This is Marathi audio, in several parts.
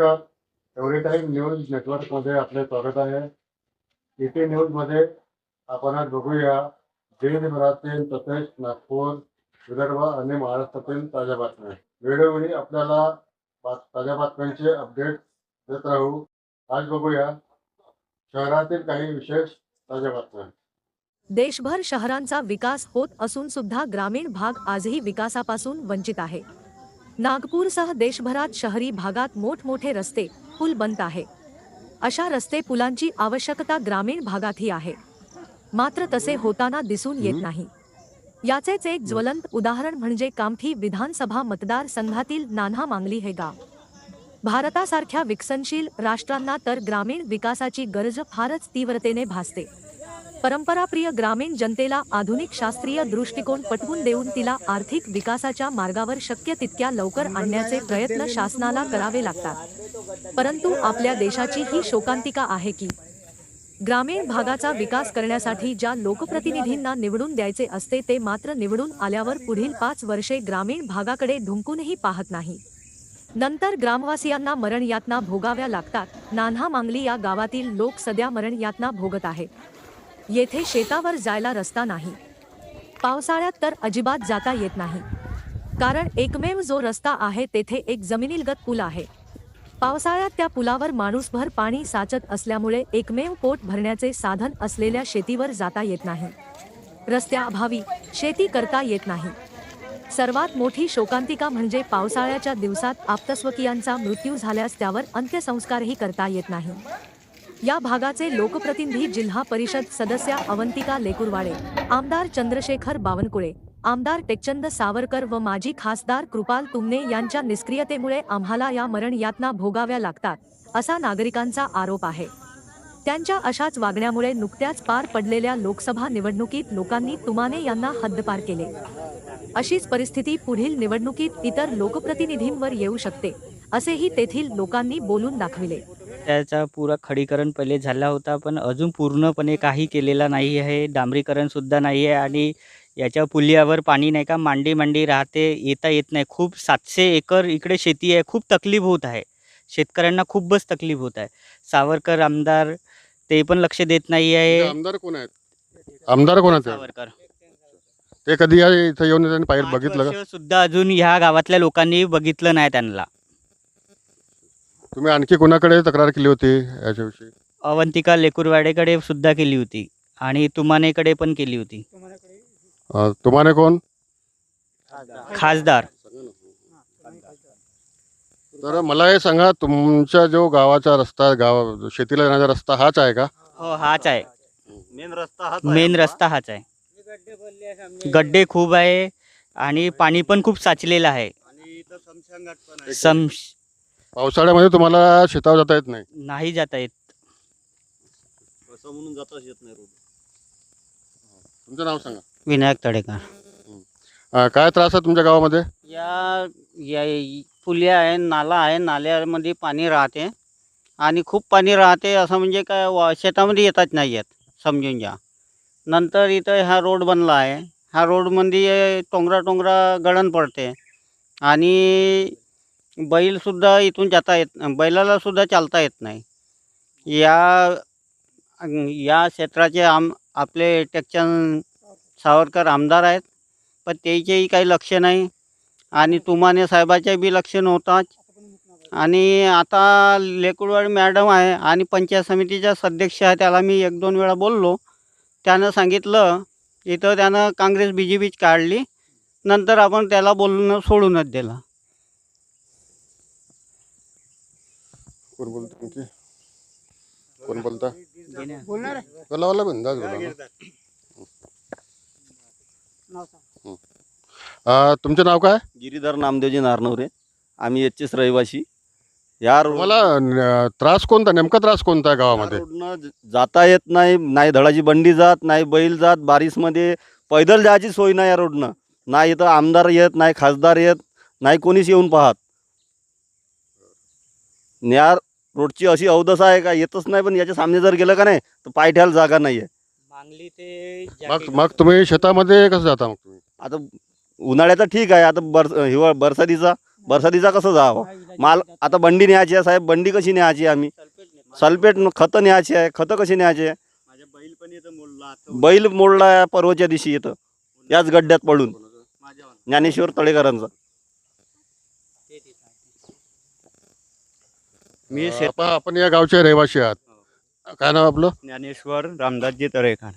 नमस्कार एव्हरी टाईम न्यूज नेटवर्कमध्ये आपले स्वागत आहे. इथे न्यूजमध्ये आपण आज बघूया देशभरातील तसेच नागपूर विदर्भ आणि महाराष्ट्रातील ताज्या बातम्या. वेळोवेळी आपल्याला ताज्या बातम्यांचे अपडेट देत राहू. आज बघूया शहरातील काही विशेष ताज्या बातम्या. देशभर शहरांचा विकास होत असून सुद्धा ग्रामीण भाग आजही विकासापासून वंचित आहे. नागपूरसह देशभरात शहरी भागात मोठमोठे रस्ते पूल बनत आहे. अशा रस्ते पुलांची आवश्यकता ग्रामीण भागातही आहे. मात्र तसे होताना दिसून येत नाही. याचेच एक ज्वलंत उदाहरण म्हणजे कामठी विधानसभा मतदारसंघातील नान्हा मांगली हे गाव. भारतासारख्या विकसनशील राष्ट्रांना तर ग्रामीण विकासाची गरज फारच तीव्रतेने भासते. परंपराप्रिय ग्रामीण जनतेला आधुनिक शास्त्रीय दृष्टिकोन पटवून देऊन तिला आर्थिक विकासाच्या मार्गावर शक्य तितक्या लवकर आणण्याचे प्रयत्न शासनाला करावे लागतात. परंतु आपल्या देशाची ही शोकांतिका आहे की ग्रामीण भागाचा विकास करण्यासाठी ज्या लोकप्रतिनिधींना निवडून द्यायचे असते ते मात्र निवडून आल्यावर पुढील पाच वर्षे ग्रामीण भागाकडे ढुंकूनही पाहत नाही. नंतर ग्रामवासियांना मरण यातना भोगाव्या लागतात. नान्हा मांगली या गावातील लोक सध्या मरण यातना भोगत आहेत. येथे शेतावर जायला रस्ता नाही. पावसाळ्यात तर अजिबात जाता येत नाही. कारण एकमेव जो रस्ता आहे तेथे एक जमिनीलगत पूल आहे. पावसाळ्यात त्या पुलावर माणूसभर पाणी साचत असल्यामुळे एकमेव पोट भरण्याचे साधन असलेल्या शेतीवर जाता येत नाही. रस्त्याअभावी शेती करता येत नाही. सर्वात मोठी शोकांतिका म्हणजे पावसाळ्याच्या दिवसात आप्तस्वकीयांचा मृत्यू झाल्यास त्यावर अंत्यसंस्कारही करता येत नाही. या भागाचे लोकप्रतिनिधी जिल्हा परिषद सदस्या अवंतिका लेकुरवाडे आमदार चंद्रशेखर बावनकुळे आमदार टेकचंद सावरकर व माजी खासदार कृपाल तुमने यांच्या निष्क्रियतेमुळे आम्हाला या मरण यातना भोगाव्या लागतात असा नागरिकांचा आरोप आहे. त्यांच्या अशाच वागण्यामुळे नुकत्याच पार पडलेल्या लोकसभा निवडणुकीत लोकांनी तुमाने यांना हद्दपार केले. अशीच परिस्थिती पुढील निवडणुकीत इतर लोकप्रतिनिधींवर येऊ शकते असेही तेथील लोकांनी बोलून दाखविले. त्याचा पुरा खडीकरण पहिले झाला होता पण अजून पूर्णपणे काही केलेला नाही आहे डांबरीकरणसुद्धा नाही आहे आणि याच्या पुलियावर पाणी नाही का मांडी मांडी राहते येता येत नाही. खूप सातशे एकर इकडे शेती आहे खूप तकलीफ होत आहे. शेतकऱ्यांना खूपच तकलीफ होत आहे. सावरकर आमदार ते पण लक्ष देत नाही आहे. आमदार कोण आहेत? आमदार कोण आहेत? सावरकर. ते कधी इथं येऊन त्यांनी बघितलं सुद्धा अजून ह्या गावातल्या लोकांनी बघितलं नाही त्यांना. तुम्ही आणखी कोणाकडे तक्रार केली होती याच्याविषयी? अवंतिका लेकुरवाडेकडे सुद्धा केली होती आणि तुमानेकडे पण केली होती. अं, तुम्हाला कोण? खासदार. तर मला हे सांगा तुमच्या जो गावाचा रस्ता गाव शेतीला जाण्याचा रस्ता हाच आहे का? हो हाच आहे. मेन रस्ता हा मेन रस्ता हाच आहे. गड्डे खूप आहे आणि पाणी पण खूप साचलेलं आहे. आणि इथं समशान घाट पण आहे. सम पावसाळ्यामध्ये तुम्हाला शेतावर जाता येत नाही. नाही जाता येत. असं म्हणून जाताच येत नाही रोड तुमचं नाव सांगा. विनायक तडेकर. अं, काय त्रास आहे तुमच्या गावामध्ये? या या पुलिया आहे नाला आहे नाल्यामध्ये पाणी राहते. आणि खूप पाणी राहते असं म्हणजे काय वा शेतामध्ये येतात नाही येत समजून घ्या. नंतर इथं हा रोड बनला आहे. ह्या रोडमध्ये टोंगरा टोंगरा गळण पडते. आणि बैलसुद्धा इथून जाता येत बैलाला सुद्धा चालता येत नाही. या या क्षेत्राचे आम आपले टेकचंद सावरकर आमदार आहेत. पण त्याचेही काही लक्ष नाही. आणि तुमाने साहेबाचे बी लक्ष नव्हताच. आणि आता लेकुडवाड मॅडम आहे आणि पंचायत समितीच्या सदस्य आहे त्याला मी एक दोन वेळा बोललो. त्यानं सांगितलं इथं त्यानं काँग्रेस बी जे पीच काढली. नंतर आपण त्याला बोलणं सोडूनच दिलं. कोण बोलतो तुमची कोण बोलता? बोला तुमचं नाव काय? गिरीधर नामदेवजी नारनवरे. आम्ही याचेच रहिवासी. या अं, त्रास कोणता? नेमका त्रास कोणता आहे गावामध्ये? जाता येत नाही नाही धडाची बंडी जात नाही बैल जात बारिशमध्ये पैदल जायची सोय नाही या रोडनं. नाही इथं आमदार येत नाही खासदार येत नाही कोणीच येऊन पाहत. आणि या रोडची अशी अवदशा आहे का? येतच नाही पण याच्या सामने जर गेलं का नाही तर पाय ठेवायला जागा नाही आहे मागली ते मग मग तुम्ही शेतामध्ये कसं जाता मग तुम्ही? आता उन्हाळ्याचा ठीक आहे आता बर हिवाळ बरसातीचा बरसातीचा कसं जावं? माल आता बंडी न्यायची आहे साहेब बंडी कशी न्यायची आहे आम्ही? सल्फेट न- खतं न्यायची आहे खतं कशी न्यायची आहे? माझ्या बैल पण येतं मोडला बैल मोडला आहे परवाच्या दिवशी येतं याच गड्ड्यात पडून. माझ्या ज्ञानेश्वर तळेकरांचा. मी शेत आपण आपण या गावचे रहिवासी आहात. काय नाव आपलं? ज्ञानेश्वर रामदासजी तळेकर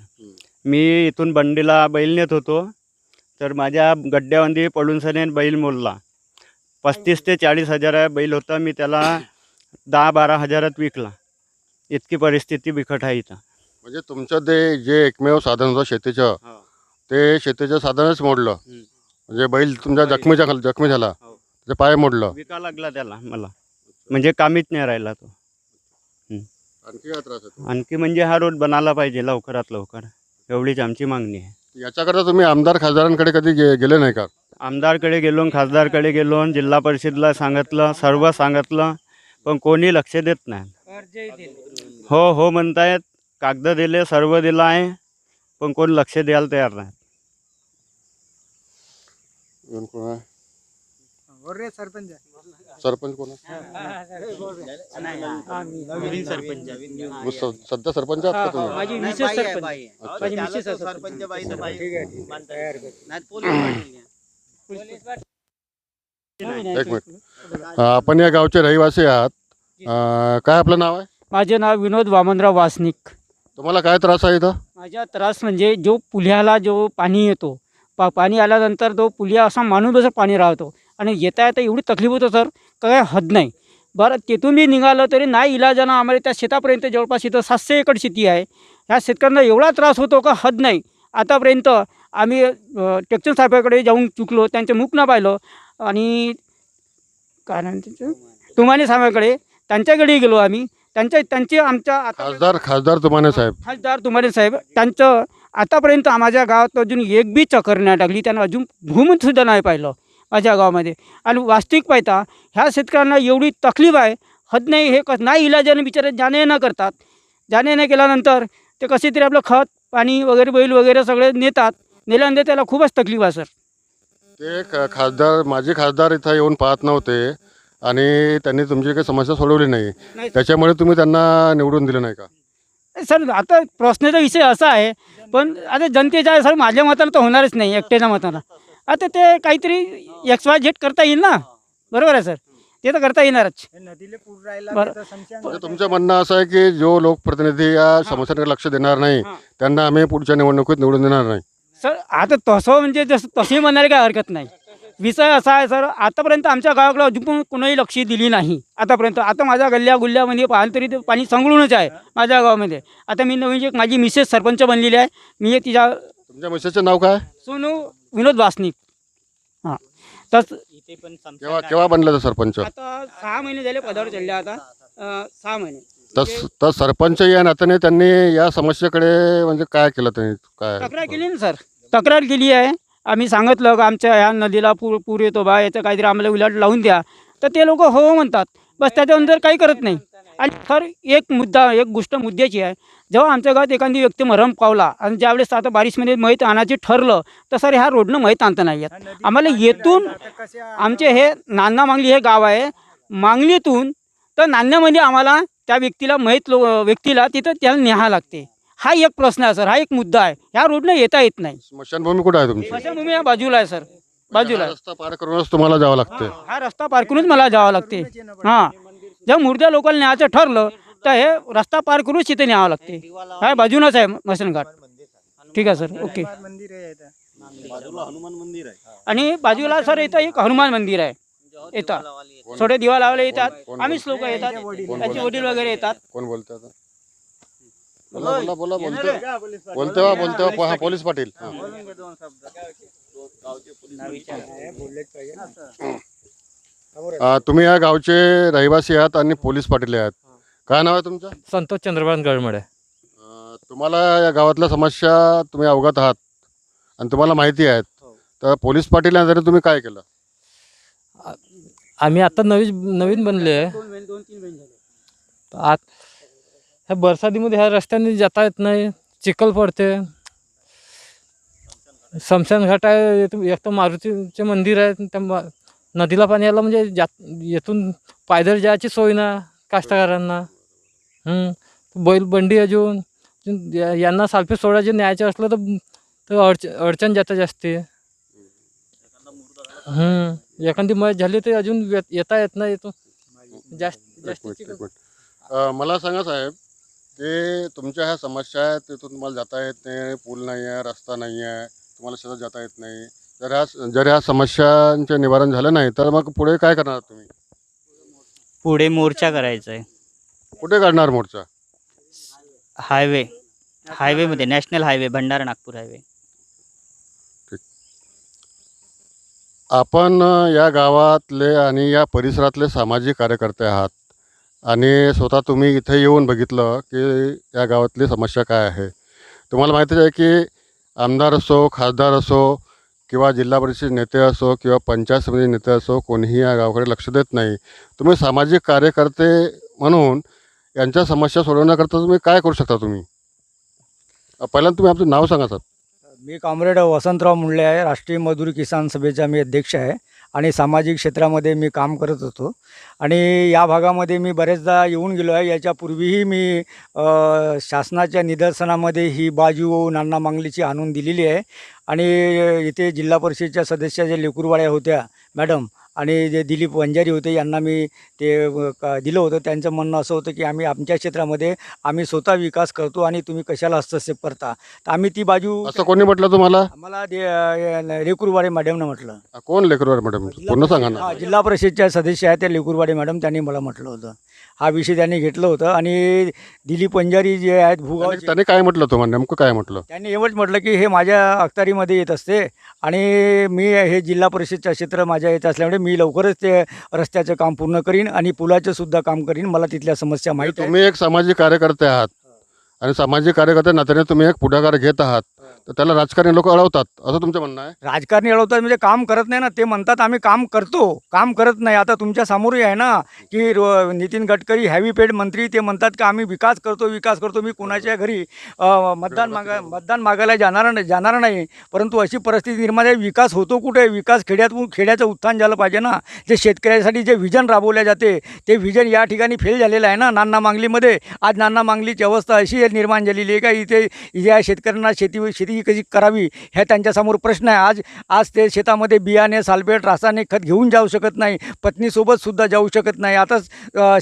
मी इथून बंडीला बैल नेत होतो. तर माझ्या गड्ड्यामध्ये पडून सने बैल मोडला. पस्तीस ते चाळीस हजार बैल होता. मी त्याला दहा बारा हजारात विकला. इतकी परिस्थिती बिकट आहे इथं. म्हणजे तुमचं ते जे एकमेव साधन होतं शेतीचं हो. ते शेतीचं साधनच मोडलं. हम्म. म्हणजे बैल तुमच्या बैल. जखमीच्या खाली जखमी झाला. हो. पाय मोडलं. विका लागला त्याला मला. म्हणजे कामीच नाही राहिला तो. आणखी काय त्रास आहे आणखी म्हणजे हा रोड बनायला पाहिजे लवकरात लवकर. एवढीच आमची मागणी आहे. याच्याकरता तुम्ही आमदार खासदारांकडे कधी गे- गेले नाही का? आमदारकडे गेलो खासदारकडे गेलो जिल्हा परिषदला सांगितलं सर्व सांगितलं पण कोणी लक्ष देत नाही. हो हो म्हणतायत कागद दिले सर्व दिलं आहे पण कोण लक्ष द्यायला तयार नाही. अजून कोण आहे? सरपंच कोण आहे? मग स- सध्या सरपंच आहात का तुम्ही? माझी सरपंच. एक मिनिट. अं, आपण या गावचे रहिवासी आहात. अं, काय आपलं नाव आहे? माझे नाव विनोद वामनराव वासनिक. तुम्हाला काय त्रास आहे इथं? माझा त्रास म्हणजे जो पुल्याला जो पाणी येतो पा पाणी आल्यानंतर तो पुलिया असा माणूस जसं पाणी राहतो. आणि येता येता एवढी तकलीफ होतं सर. काय हद नाही. बरं तिथून बी निघालं तरी नाही इलाजानं आम्हाला त्या शेतापर्यंत जवळपास इथं सातशे एकर शेती आहे. ह्या शेतकऱ्यांना एवढा त्रास होतो का हद नाही. आतापर्यंत आम्ही टेक्चर साहेबाकडे जाऊन चुकलो त्यांचं मुख न पाहिलं आणि काय त्याचं? तुमाने साहेबाकडे त्यांच्याकडे गेलो आम्ही. त्यांच्या त्यांची आमच्या आता खासदार खासदार तुम्हाने साहेब. खासदार तुम्हाला साहेब त्यांचं आतापर्यंत माझ्या गावात अजून एक बी चक्कर नाही टाकली त्यांना अजून भूमतसुद्धा नाही पाहिलं. माझ्या गावामध्ये. आणि वास्तविक पाहता ह्या शेतकऱ्यांना एवढी तकलीफ आहे हद नाही हे कस नाही इलाजाने बिचारे जाणे न करतात. जाणे न केल्यानंतर ते कसे तरी आपलं खत पाणी वगैरे बैल वगैरे सगळे नेतात. नेल्यानंतर त्याला खूपच तकलीफ आहे सर. ते खासदार माजी खासदार इथं येऊन पाहत नव्हते. आणि त्यांनी तुमची काही समस्या सोडवली नाही. त्याच्यामुळे तुम्ही त्यांना निवडून दिलं नाही का? सर आता प्रश्नाचा विषय असा आहे पण आता जनतेच्या सर माझ्या मतानं तर होणारच नाही एकट्याच्या मतानं. आता ते काहीतरी एक्स वाय झेड करता येईल ना? बरोबर आहे सर. ते तर करता येणारच. बरं. म्हणजे तुमचं म्हणणं असं आहे की जो लोकप्रतिनिधी या समस्यांकडे लक्ष देणार नाही. त्यांना आम्ही पुढच्या निवडणुकीत निवडून देणार नाही. सर आता तसं म्हणजे जसं तसे म्हणायला काय हरकत नाही. विषय असा आहे सर आतापर्यंत आमच्या गावाकडे अजून पण कोणाही लक्ष दिली नाही. आतापर्यंत आता माझ्या गल्ल्या गुल्ल्यामध्ये पाहिलं तरी ते पाणी संगळूनच आहे माझ्या गावामध्ये. आता मी नवीन एक माझी मिसेस सरपंच बनलेली आहे. मी एक तिच्या तुमच्या मिसेसचं नाव काय? सोनू विनोद वासनिक. हां. तस इथे पण केव्हा केव्हा बनला तो सरपंच? आता सहा महिने झाले पदावर चालले आता. अं, सहा महिने. तस तर सरपंच या नात्याने त्यांनी या समस्येकडे म्हणजे काय केलं त्यांनी? काय तक्रार केली ना सर. तक्रार केली आहे. आम्ही सांगितलं का आमच्या ह्या नदीला पूर पूर येतो बा. याचं काहीतरी आम्हाला उलाट लावून द्या. तर ते लोक हो म्हणतात. बस त्याच्यानंतर काही करत नाही. आणि सर एक मुद्दा एक गोष्ट मुद्द्याची आहे. जेव्हा आमच्या गावात एखादी व्यक्ती मरण पावला आणि ज्यावेळेस आता बारिशमध्ये मैत आणायची ठरलं तर सर ह्या रोडनं मैत आणता नाही येत. आम्हाला येथून आमचे हे नान्ना मांगली हे गाव आहे. मांगलीतून तर नान्यामध्ये आम्हाला त्या व्यक्तीला मैत लो व्यक्तीला तिथं त्याला न्याहा लागते. हा एक प्रश्न आहे सर. हा एक मुद्दा आहे. ह्या रोडनं येता येत नाही. स्मशानभूमी कुठे आहे तुमची? स्मशानभूमी या बाजूला आहे सर. बाजूला. रस्ता पार करूनच तुम्हाला जावं लागतं हा रस्ता पार करूनच मला जावं लागते हां. जेव्हा मुर्द्या लोकांना न्यायचं ठरलं तर हे रस्ता पार करूनच तिथे न्यावं लागते. हा बाजूनच आहे मसनघाट ठीक आहे सर. ओके. बाजूला हनुमान मंदिर आहे. आणि बाजूला सर इथं एक हनुमान मंदिर आहे. येतात छोटे दिवा लावले येतात. आम्हीच लोक येतात. त्यांचे वडील वगैरे येतात. कोण बोलतोय आता? बोला बोला बोला. हा. पोलीस पाटील. हा. अं, तुम्ही या गावचे रहिवासी आहात आणि पोलीस पाटील आहात. काय नाव आहे तुमचं? संतोष चंद्रभान गळमडे. अं, तुम्हाला या गावातल्या समस्या तुम्ही अवगत आहात आणि तुम्हाला माहिती आहेत. तर पोलीस पाटील या जरी तुम्ही काय केलं? आम्ही आता नवीन नवीन बनले आहे. आत ह्या बरसातीमध्ये ह्या रस्त्याने जाता येत नाही. चिखल पडते. शमशान घाट आहे एक तर मारुतीचे मंदिर आहे त्या मा- नदीला पाणी आलं म्हणजे जात येथून पायदळ जायची सोय ना कास्तकारांना हं. बैल बंडी अजून यांना साल्फे सोडायचे न्यायचे असलं तर तर अडच अडचण जातं जास्ती हं. एखादी मय झाली तर अजून येत- येता येत नाही इथून जास्त. अं, मला सांगा साहेब ते तुमच्या ह्या समस्या आहेत तिथून तुम्हाला जाता येत नाही पूल नाही आहे रस्ता नाही आहे तुम्हाला शेतात जाता येत नाही जर ह्या जर ह्या समस्यांचे निवारण झालं नाही तर मग पुढे काय करणार तुम्ही? पुढे मोर्चा करायचा आहे कुठे काढणार मोर्चा? Highway. हायवेमध्ये national highway Bhandara Nagpur highway. आपण या गावातले आणि या परिसरातले सामाजिक कार्यकर्ते आहात. आणि स्वतः तुम्ही इथे येऊन बघितलं की या गावातली समस्या काय आहे. तुम्हाला माहितीच आहे की आमदार असो खासदार असो किंवा जिल्हा परिषद नेते असो किंवा पंचायत समिती नेते असो कोणीही या गावाकडे लक्ष देत नाही. तुम्ही सामाजिक कार्यकर्ते म्हणून यांच्या समस्या सोडवण्याकरता तुम्ही काय करू शकता तुम्ही? पहिल्यांदा तुम्ही आमचं नाव सांगा सर. मी कॉम्रेड वसंतराव मुंडले आहे राष्ट्रीय मजदूर किसान सभेचा मी अध्यक्ष आहे. आणि सामाजिक क्षेत्रामध्ये मी काम करत होतो. आणि या भागामध्ये मी बरेचदा येऊन गेलो आहे. याच्यापूर्वीही मी शासनाच्या निदर्शनामध्ये ही बाजू नाना मांगलीची आणून दिलेली आहे. आणि इथे जिल्हा परिषदेच्या सदस्या ज्या लेकुरवाड्या होत्या मॅडम आणि जे दिलीप वंजारी होते यांना मी ते दिलं होतं. त्यांचं म्हणणं असं होतं की आम्ही आमच्या क्षेत्रामध्ये आम्ही स्वतः विकास करतो आणि तुम्ही कशाला हस्तक्षेप करता? तर आम्ही ती बाजू असं कोणी म्हटलं तुम्हाला? अ, लेकुरवाडे मॅडमनं म्हटलं. कोण लेकरवर मॅडम? पूर्ण सांगा ना. जिल्हा परिषदच्या सदस्य आहेत त्या लेकुरवाडे मॅडम त्यांनी मला म्हटलं होतं. हा विषय त्यांनी घेतलं होतं आणि दिलीप पंजारी जे आहेत भूगावचे त्यांनी काय म्हटलं तुम्हाला नेमकं काय म्हटलं? त्यांनी एवढंच म्हटलं की हे माझ्या अखत्यारीमध्ये येत असते आणि मी हे जिल्हा परिषदचं क्षेत्र माझ्या येत असल्यामुळे मी लवकरच ते रस्त्याचं काम पूर्ण करीन आणि पुलाचं सुद्धा काम करीन. मला तिथल्या समस्या माहीत आहेत. तुम्ही एक सामाजिक कार्यकर्ते आहात. आणि सामाजिक कार्यकर्ते नात्याने तुम्ही एक पुढाकार घेत आहात. तर त्याला राजकारणी लोक अडवतात असं तुमचं म्हणणं आहे? राजकारणी अडवतात म्हणजे काम करत नाही ना ते म्हणतात आम्ही काम करतो. काम करत नाही. आता तुमच्या समोरही आहे ना की रो नितीन गडकरी हॅवी पेड मंत्री ते म्हणतात की आम्ही विकास करतो विकास करतो. मी कुणाच्या घरी अ, मतदान मागा मतदान मागायला जाणार नाही जाणार नाही. परंतु अशी परिस्थिती निर्माण आहे. विकास होतो कुठे? विकास खेड्यात खेड्याचं उत्थान झालं पाहिजे ना. जे शेतकऱ्यासाठी जे विजन राबवल्या जाते ते विजन या ठिकाणी फेल झालेलं आहे ना नाना मांगलीमध्ये. आज नाना मांगलीची अवस्था अशी निर्माण झालेली आहे का? इथे या शेतकऱ्यांना शेती शेती कशी करावी ह्या त्यांच्यासमोर प्रश्न आहे. आज आज ते शेतामध्ये बियाणे सालबेट रासायनिक खत घेऊन जाऊ शकत नाही. पत्नीसोबतसुद्धा जाऊ शकत नाही. आताच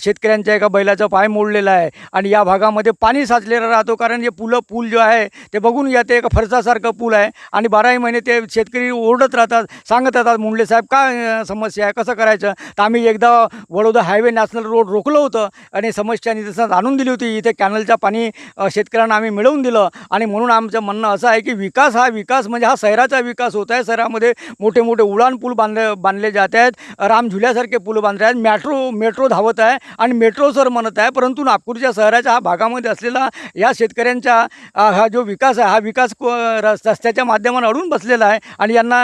शेतकऱ्यांच्या एका बैलाचा पाय मोडलेला आहे आणि या भागामध्ये पाणी साचलेला राहतो. कारण जे पुलं पूल जो आहे ते बघून या ते एका फरसासारखं पूल आहे आणि बाराही महिने ते शेतकरी ओरडत राहतात सांगत राहतात मुंडले साहेब काय समस्या आहे? कसं करायचं? तर आम्ही एकदा वडोदा हायवे नॅशनल रोड रोखलं होतं आणि समस्या निदर्शनात आणून दिली होती. इथे कॅनलचं पाणी शेतकऱ्यांना आम्ही मिळवून दिलं आणि म्हणून आमचं म्हणणं असं आहे की विकास हा विकास म्हणजे हा शहराचा विकास होत आहे. शहरामध्ये मोठे मोठे उडाण पूल बांधले बांधले जात आहेत. राम झुल्यासारखे पूल बांधले आहेत. मेट्रो मेट्रो धावत आहे आणि मेट्रो सर म्हणत आहे. परंतु नागपूरच्या शहराच्या हा भागामध्ये असलेला या शेतकऱ्यांचा हा जो विकास आहे हा विकास रस्त्याच्या माध्यमाने अडून बसलेला आहे आणि यांना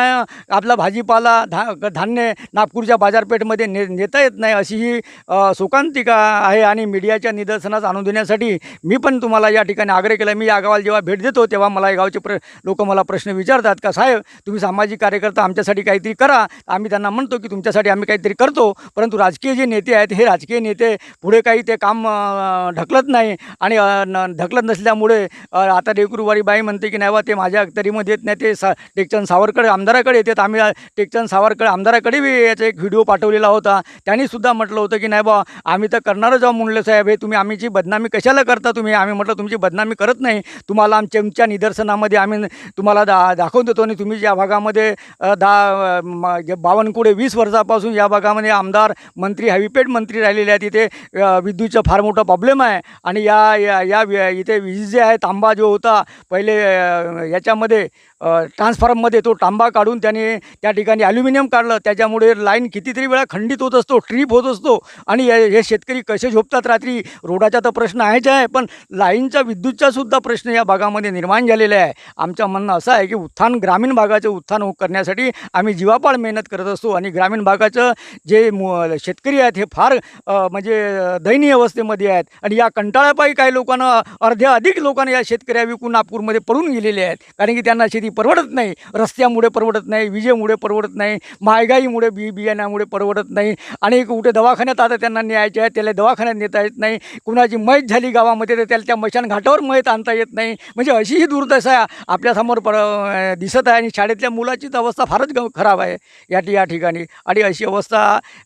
आपला भाजीपाला धा धान्य नागपूरच्या बाजारपेठमध्ये ने नेता येत नाही अशी ही सुकांतिका शोकांतिका आहे आणि मीडियाच्या निदर्शनास आणून देण्यासाठी मी पण तुम्हाला या ठिकाणी आग्रह केला. मी या गावाला जेव्हा भेट देतो तेव्हा मला या गावचे प्र लोक मला प्रश्न विचारतात का साहेब तुम्ही सामाजिक कार्यकर्ता आमच्यासाठी काहीतरी करा. आम्ही त्यांना म्हणतो की तुमच्यासाठी आम्ही काहीतरी करतो. परंतु राजकीय जे नेते आहेत हे राजकीय नेते पुढे काही ते काम ढकलत नाही. आणि न ढकलत नसल्यामुळे आता डेकुरुवारी बाई म्हणते की नाही बा ते माझ्या अखतरीमध्ये येत नाही. ते सा टेकचंद सावरकडे आमदाराकडे येतात. आम्ही टेकचंद सावरकडे आमदाराकडे बी याचा एक व्हिडिओ पाठवलेला होता. त्यांनीसुद्धा म्हटलं होतं की नाही बा आम्ही तर करणारच आहोत मुंडले साहेब. हे तुम्ही आम्हीची बदनामी कशाला करता तुम्ही? आम्ही म्हटलं तुमची बदनामी करत नाही. तुम्हाला आमच्या निदर्शनामध्ये निदर्शनामध्ये आम्ही तुम्हाला दा दाखवून देतो आणि तुम्ही ज्या भागामध्ये अ, दा बावनकुळे वीस वर्षापासून या भागामध्ये आमदार मंत्री हॅवीपेट मंत्री राहिलेले आहेत इथे विद्युतचा फार मोठा प्रॉब्लेम आहे. आणि या या या इथे वीज जे आहे तांबा जो होता पहिले याच्यामध्ये ट्रान्सफॉर्ममध्ये तो तांबा काढून त्याने त्या ठिकाणी ॲल्युमिनियम काढलं. त्याच्यामुळे लाईन कितीतरी वेळा खंडित होत असतो ट्रीप होत असतो. आणि हे शेतकरी कसे झोपतात रात्री? रोडाचा तर प्रश्न आहेच आहे पण लाईनचा विद्युतचा सुद्धा प्रश्न या भागामध्ये निर्माण झालेला आहे. आमचं म्हणणं असं आहे की उत्थान ग्रामीण भागाचं उत्थान हो- करण्यासाठी आम्ही जीवापाड मेहनत करत असतो आणि ग्रामीण भागाचं जे शेतकरी आहेत हे फार म्हणजे दयनीय अवस्थेमध्ये आहेत. आणि या कंटाळापायी काही लोकांना अर्ध्या अधिक लोकांना या शेतकऱ्या विकून नागपूरमध्ये पडून गेलेले आहेत. कारण की त्यांना शेती परवडत नाही. रस्त्यामुळे परवडत नाही विजेमुळे परवडत नाही महागाईमुळे बी बियाण्यामुळे परवडत नाही. आणि कुठे दवाखान्यात आता त्यांना न्यायचे आहे त्याला दवाखान्यात नेता येत नाही. कुणाची मैत झाली गावामध्ये तर त्याला त्या मशान घाटावर मैत आणता येत नाही. म्हणजे अशी ही दुर्दशा आपल्यासमोर पर दिसत आहे आणि शाळेतल्या मुलाचीच अवस्था फारच ग खराब आहे. या या ठिकाणी. आणि अशी अवस्था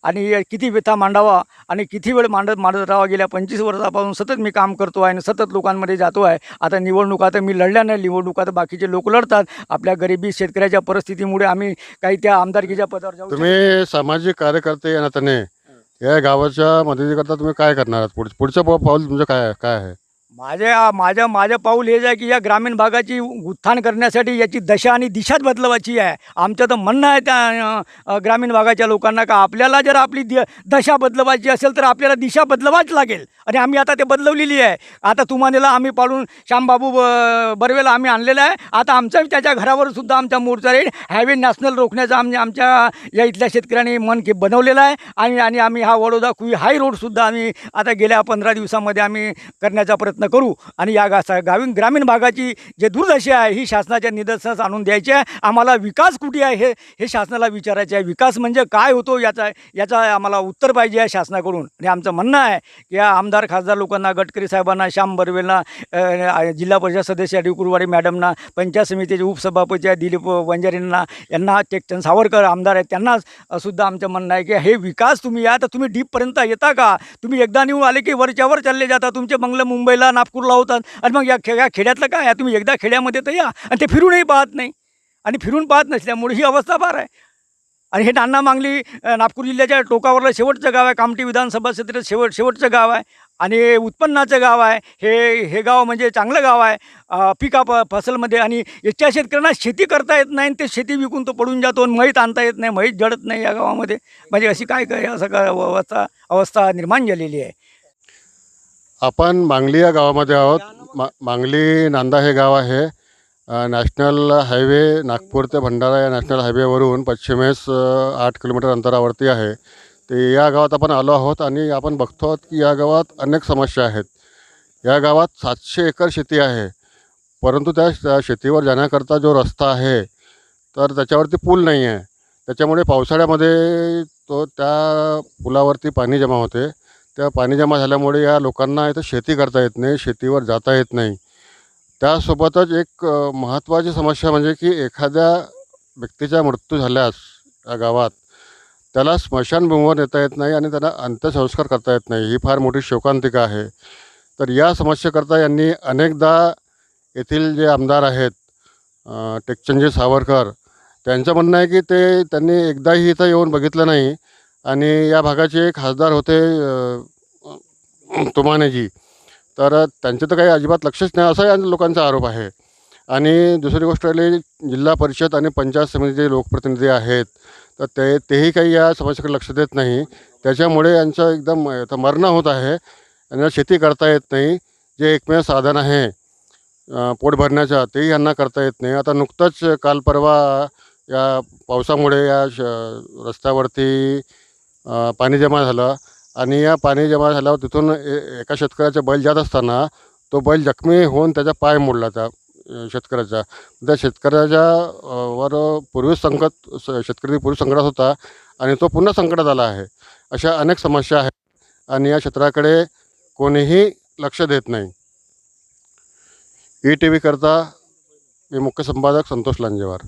आणि किती व्यथा मांडावा आणि किती वेळ मांडत मांडत राहावा? गेल्या पंचवीस वर्षापासून सतत मी काम करतो आहे आणि सतत लोकांमध्ये जातो आहे आता निवडणुका तर मी लढल्या नाही. निवडणुका तर बाकीचे लोक लढतात. आपल्या गरिबी शेतकऱ्याच्या परिस्थितीमुळे आम्ही काही त्या आमदारकीच्या पदावर जाऊ तुम्ही सामाजिक कार्यकर्ते या नात्याने या गावाच्या मदतीकरता तुम्ही काय करणार आहात? पुढ पुढचं पाऊ- पाऊल तुमचं काय काय आहे? माझ्या माझं माझं पाऊल हेच आहे की या ग्रामीण भागाची उत्थान करण्यासाठी याची दशा आणि दिशाच बदलवायची आहे. आमचं तर म्हणणं आहे त्या ग्रामीण भागाच्या लोकांना का आपल्याला जर आपली दि दशा बदलवायची असेल तर आपल्याला दिशा बदलवाच लागेल. आणि आम्ही आता ते बदलवलेली आहे. आता तुम्हाला आम्ही पाडून श्यामबाबू ब- बर्वेला आम्ही आणलेलं आहे. आता आमचं त्याच्या घरावर सुद्धा आमचा मोर्चा राहील. हायवे नॅशनल रोखण्याचा आम्ही आमच्या या इथल्या शेतकऱ्यांनी मन के बनवलेलं आहे. आणि आणि आम्ही हा वडोदा कुई हाय रोडसुद्धा आम्ही आता गेल्या पंधरा दिवसामध्ये आम्ही करण्याचा प्रयत्न करू आणि या गा गावी ग्रामीण भागाची जे दुर्दशा आहे ही शासनाच्या निदर्शनास आणून द्यायची आहे. आम्हाला विकास कुठे आहे हे हे शासनाला विचारायचे आहे. विकास म्हणजे काय होतो याचा याचा आम्हाला उत्तर पाहिजे आहे शासनाकडून. आणि आमचं म्हणणं आहे की या आमदार खासदार लोकांना गडकरी साहेबांना श्याम बर्वेला जिल्हा परिषद सदस्य डी कुरवाडी मॅडमना पंचायत समितीचे उपसभापती आहे दिलीप वंजारींना यांना टेकचंद सावरकर आमदार आहेत त्यांना सुद्धा आमचं म्हणणं आहे की हे विकास तुम्ही या तर तुम्ही डीपपर्यंत येता का? तुम्ही एकदा निघून आले की वरच्यावर चालले जाता. तुमचे बंगलं मुंबईला नागपूरला होतात आणि मग या खे या खेड्यातलं काय? आहे तुम्ही एकदा खेड्यामध्ये तर या. आणि ते फिरूनही पाहत नाही. आणि फिरून पाहत नसल्यामुळे ही अवस्था फार आहे. आणि हे नाना मांगली नागपूर जिल्ह्याच्या टोकावरलं शेवटचं गाव आहे. कामठी विधानसभा क्षेत्रात शेवट शेवटचं गाव आहे. आणि उत्पन्नाचं गाव आहे. हे हे गाव म्हणजे चांगलं गाव आहे. पिका प फसलमध्ये आणि याच्या शेतकऱ्यांना शेती करता येत नाही आणि ते शेती विकून तो पडून जातो आणि महीत आणता येत नाही. महीत जडत नाही या गावामध्ये. म्हणजे अशी काय काय असं काय अवस्था अवस्था निर्माण झालेली आहे. आपण मांगली या गावामध्ये आहोत. मा मांगली नांदा हे गाव आहे. नॅशनल हायवे नागपूर ते भंडारा या नॅशनल हायवेवरून पश्चिमेस आठ किलोमीटर अंतरावरती आहे. ते या गावात आपण आलो आहोत आणि आपण बघतो आहोत की या गावात अनेक समस्या आहेत. या गावात सातशे एकर शेती आहे. परंतु त्या शेतीवर जाण्याकरता जो रस्ता आहे तर त्याच्यावरती पूल नाही आहे त्याच्यामुळे पावसाळ्यामध्ये तो त्या पुलावरती पाणी जमा होते. त्या पाणी जमा झाल्यामुळे या लोकांना इथं शेती करता येत नाही शेतीवर जाता येत नाही. त्यासोबतच एक महत्त्वाची समस्या म्हणजे की एखाद्या व्यक्तीचा मृत्यू झाल्यास या गावात त्याला स्मशानभूमीवर नेता येत नाही आणि त्यांना अंत्यसंस्कार करता येत नाही. ही फार मोठी शोकांतिका आहे. तर या समस्येकरता यांनी अनेकदा येथील जे आमदार आहेत टेकचंदजी सावरकर त्यांचं म्हणणं आहे की ते त्यांनी एकदाही इथं येऊन बघितलं नाही. आणि या भागाचे खासदार होते तुमानेजी. तर त्यांचे तर काही अजिबात लक्षच नाही असा या लोकांचा आरोप आहे. आणि दुसरी गोष्ट राहिली जिल्हा परिषद आणि पंचायत समितीचे लोकप्रतिनिधी आहेत तर ते तेही काही या समस्येकडे लक्ष देत नाही. त्याच्यामुळे यांचं एकदम मरणं होत आहे. यांना शेती करता येत नाही जे एकमेव साधन आहे पोट भरण्याचं तेही यांना करता येत नाही. आता नुकतंच काल परवा या पावसामुळे या श रस्त्यावरती पाणी जमा झालं. आणि या पाणी जमा झाल्यावर तिथून ए एका शेतकऱ्याचा बैल जात असताना तो बैल जखमी होऊन त्याचा पाय मोडला त्या शेतकऱ्याचा. त्या शेतकऱ्याच्या वर पूर्वीच संकट शेतकरी पूर्वी संकटात होता आणि तो पुन्हा संकटात आला आहे. अशा अनेक समस्या आहेत आणि या क्षेत्राकडे कोणीही लक्ष देत नाही. ई टी व्हीकरता मी मुख्य संपादक संतोष लांजेवार.